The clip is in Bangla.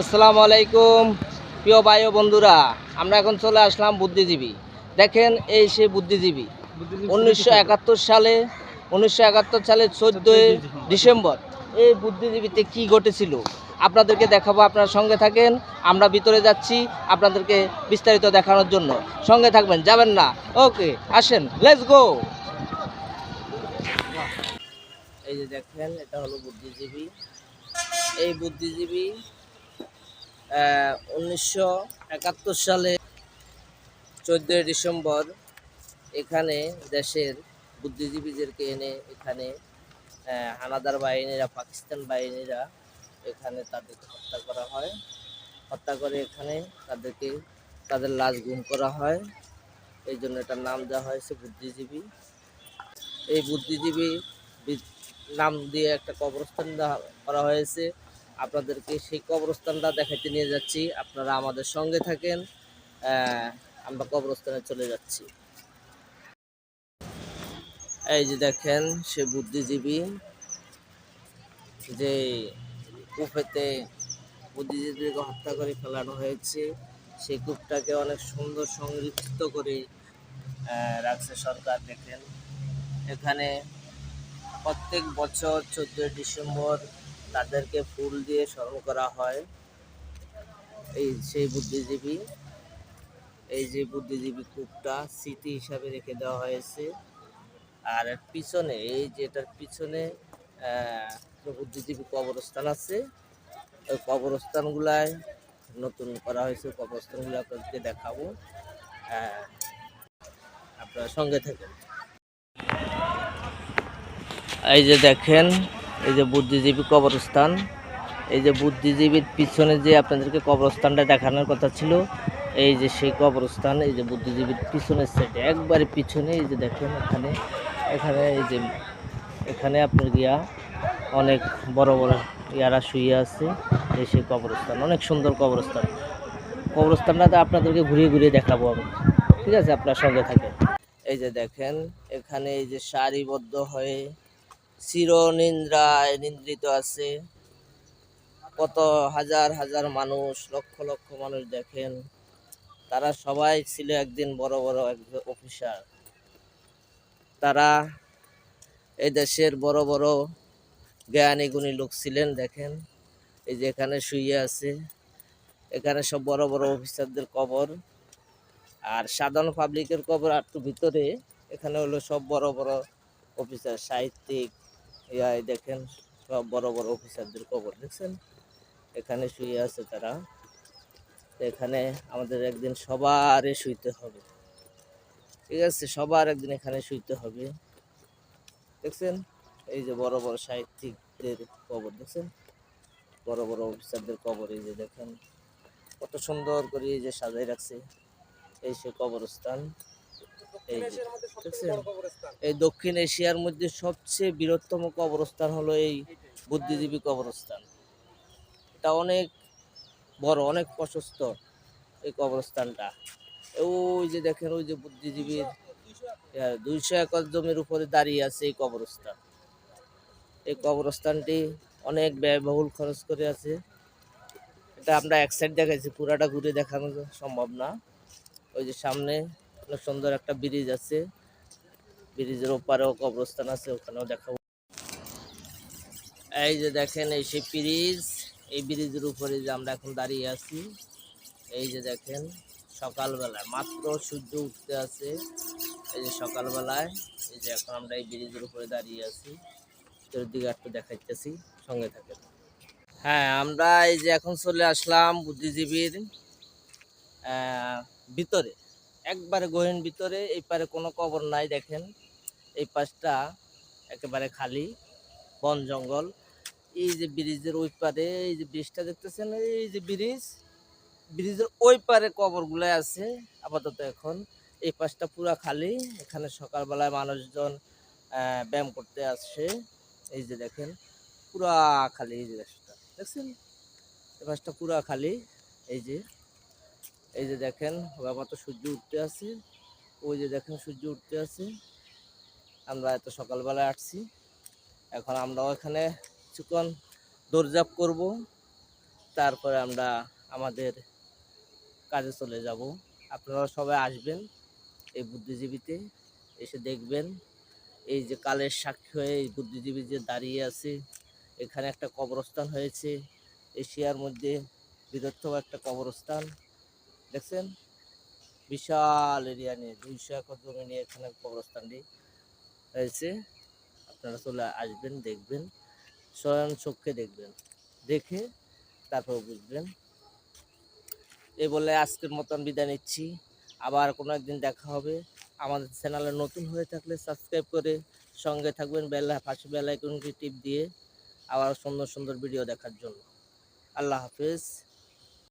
আসসালামু আলাইকুম প্রিয় ভাই ও বন্ধুরা। আমরা এখন চলে আসলাম বুদ্ধিজীবী। দেখেন এই সে বুদ্ধিজীবী। উনিশশো একাত্তর সালে উনিশশো একাত্তর সালে চোদ্দোই ডিসেম্বর এই বুদ্ধিজীবীতে কি ঘটেছিল? আপনাদেরকে দেখাবো আপনারা সঙ্গে থাকেন। আমরা ভিতরে যাচ্ছি আপনাদেরকে বিস্তারিত দেখানোর জন্য। সঙ্গে থাকবেন যাবেন না। ওকে আসেন লেটস গো এই যে দেখেন এটা হলো বুদ্ধিজীবী। এই বুদ্ধিজীবী উনিশশো একাত্তর সালে চোদ্দোই ডিসেম্বর এখানে দেশের বুদ্ধিজীবীদেরকে এনে এখানে হানাদার বাহিনীরা, পাকিস্তান বাহিনীরা এখানে তাদেরকে হত্যা করা হয়। হত্যা করে এখানে তাদেরকে, তাদের লাশ গুম করা হয়। এই জন্য এটার নাম দেওয়া হয়েছে বুদ্ধিজীবী। এই বুদ্ধিজীবী নাম দিয়ে একটা কবরস্থান করা হয়েছে। আপনাদেরকে সেই কবরস্থানটা দেখাইতে নিয়ে যাচ্ছি। আপনারা আমাদের সঙ্গে থাকেন। আমরা কবরস্থানে চলে যাচ্ছি। এই যে দেখেন, সে বুদ্ধিজীবী, যে কূপেতে বুদ্ধিজীবীকে হত্যা করে ফেলানো হয়েছে। সেই কূপটাকে অনেক সুন্দর সংরক্ষিত করে রাখছে সরকার, দেখেন। এখানে প্রত্যেক বছর চোদ্দোই ডিসেম্বর তাদেরকে ফুল দিয়ে স্মরণ করা হয়। এই সেই বুদ্ধিজীবী, এই যে বুদ্ধিজীবী কূপটা স্মৃতি হিসাবে রেখে দেওয়া হয়েছে। আর পিছনে, এই যেটার পিছনে বুদ্ধিজীবী কবরস্থান আছে। ওই কবরস্থানগুলায় নতুন করা হয়েছে। কবরস্থানগুলো আপনাদেরকে দেখাবো। আপনারা সঙ্গে থাকেন। এই যে দেখেন এই যে বুদ্ধিজীবী কবরস্থান, এই যে বুদ্ধিজীবীর পিছনে যে আপনাদেরকে কবরস্থানটা দেখানোর কথা ছিল, এই যে সেই কবরস্থান, এই যে বুদ্ধিজীবীর পিছনের সাইডে একবারে পিছনে, এই যে দেখেন এখানে এখানে এই যে, এখানে আপনার গিয়া অনেক বড় বড় ইয়ারা শুয়ে আছে, এই সেই কবরস্থান, অনেক সুন্দর কবরস্থান। কবরস্থানটাতে আপনাদেরকে ঘুরিয়ে ঘুরিয়ে দেখাবো আমি, ঠিক আছে? আপনার সঙ্গে থাকেন। এই যে দেখেন, এখানে এই যে সারিবদ্ধ হয়ে চিরনিন্দ্রায় নিন্দ্রিত আছে। কত হাজার হাজার মানুষ, লক্ষ লক্ষ মানুষ দেখেন। তারা সবাই ছিল একদিন বড় বড় একজন অফিসার তারা এই দেশের বড় বড় জ্ঞানী গুণী লোক ছিলেন, দেখেন। এই যে এখানে শুয়ে আছে। এখানে সব বড় বড় অফিসারদের কবর। আর সাধারণ পাবলিকের কবর একটু ভিতরে। এখানে হলো সব বড় বড় অফিসার সাহিত্যিক ইয়াই দেখেন, সব বড় বড় অফিসারদের কবর দেখছেন? এখানে শুয়ে আছে তারা। এখানে আমাদের একদিন সবারই শুইতে হবে। ঠিক আছে, সবার একদিন এখানে শুইতে হবে। দেখছেন? এই যে বড় বড় সাহিত্যিকদের কবর দেখছেন? বড় বড় অফিসারদের কবর এই যে দেখেন? কত সুন্দর করে এই যে সাজাই রাখছে এই সে কবরস্থান। এই দক্ষিণ এশিয়ার মধ্যে সবচেয়ে বৃহত্তম কবরস্থান হলো এই বুদ্ধিজীবী কবরস্থান। এটা অনেক বড় অনেক প্রশস্ত এই কবরস্থানটা। ওই যে দেখেন ওই যে বুদ্ধিজীবীর দুইশো একর জমির উপরে দাঁড়িয়ে আছে এই কবরস্থান। এই কবরস্থানটি অনেক ব্যয়বহুল খরচ করে আছে। এটা আমরা এক সাইড দেখাইছি পুরাটা ঘুরে দেখানো সম্ভব না। ওই যে সামনে অনেক সুন্দর একটা ব্রিজ আছে। ব্রিজের ওপারেও কবরস্থান আছে, ওখানেও দেখাবো। এই যে দেখেন, এই সেই ব্রিজ, এই ব্রিজের উপরে যে আমরা এখন দাঁড়িয়ে আছি, এই যে দেখেন, সকালবেলায় মাত্র সূর্য উঠতে আছে, এই যে সকালবেলায়, এই যে এখন আমরা এই ব্রিজের উপরে দাঁড়িয়ে আছি। তোর দিকে একটু দেখাইতেছি, সঙ্গে থাকেন। হ্যাঁ আমরা এই যে এখন চলে আসলাম বুদ্ধিজীবীর ভিতরে। একবারে গহীন ভিতরে এই পারে কোনো কবর নাই দেখেন। এই পাশটা একেবারে খালি, বন জঙ্গল। এই যে ব্রিজের ওই পারে, এই যে ব্রিজটা দেখতেছেন? এই যে ব্রিজ, ব্রিজের ওই পারে কবরগুলো আছে আপাতত এখন। এই পাশটা পুরা খালি, এখানে সকালবেলায় মানুষজন ব্যায়াম করতে আসছে এই যে দেখেন, পুরা খালি এই যে দেখছেন? এই পাশটা পুরা খালি, এই যে। এই যে দেখেন তো সূর্য উঠতে আছে। ওই যে দেখেন, সূর্য উঠতে আছে। আমরা এত সকালবেলায় আসছি। এখন আমরাও এখানে কিছুক্ষণ দৌড়ঝাঁপ করব। তারপরে আমরা আমাদের কাজে চলে যাব। আপনারা সবাই আসবেন এই বুদ্ধিজীবীতে, এসে দেখবেন। এই যে কালের সাক্ষী হয়ে এই বুদ্ধিজীবী যে দাঁড়িয়ে আছে, এখানে একটা কবরস্থান হয়েছে। এশিয়ার মধ্যে বৃহত্তম একটা কবরস্থান। দেখছেন? বিশাল এরিয়া নিয়ে, দুইশো একর জমি নিয়ে এখানে কবরস্থানটি হয়েছে। আপনারা চলে আসবেন, দেখবেন, স্বয়ং চোখে দেখবেন। দেখে তারপর বুঝবেন। এ বলে আজকের মতন বিদায় নিচ্ছি। আবার কোনো একদিন দেখা হবে। আমাদের চ্যানেলে নতুন হয়ে থাকলে সাবস্ক্রাইব করে সঙ্গে থাকবেন বেলা, পাশে বেল আইকনটি টিপ দিয়ে আবার সুন্দর সুন্দর ভিডিও দেখার জন্য। আল্লাহ হাফেজ।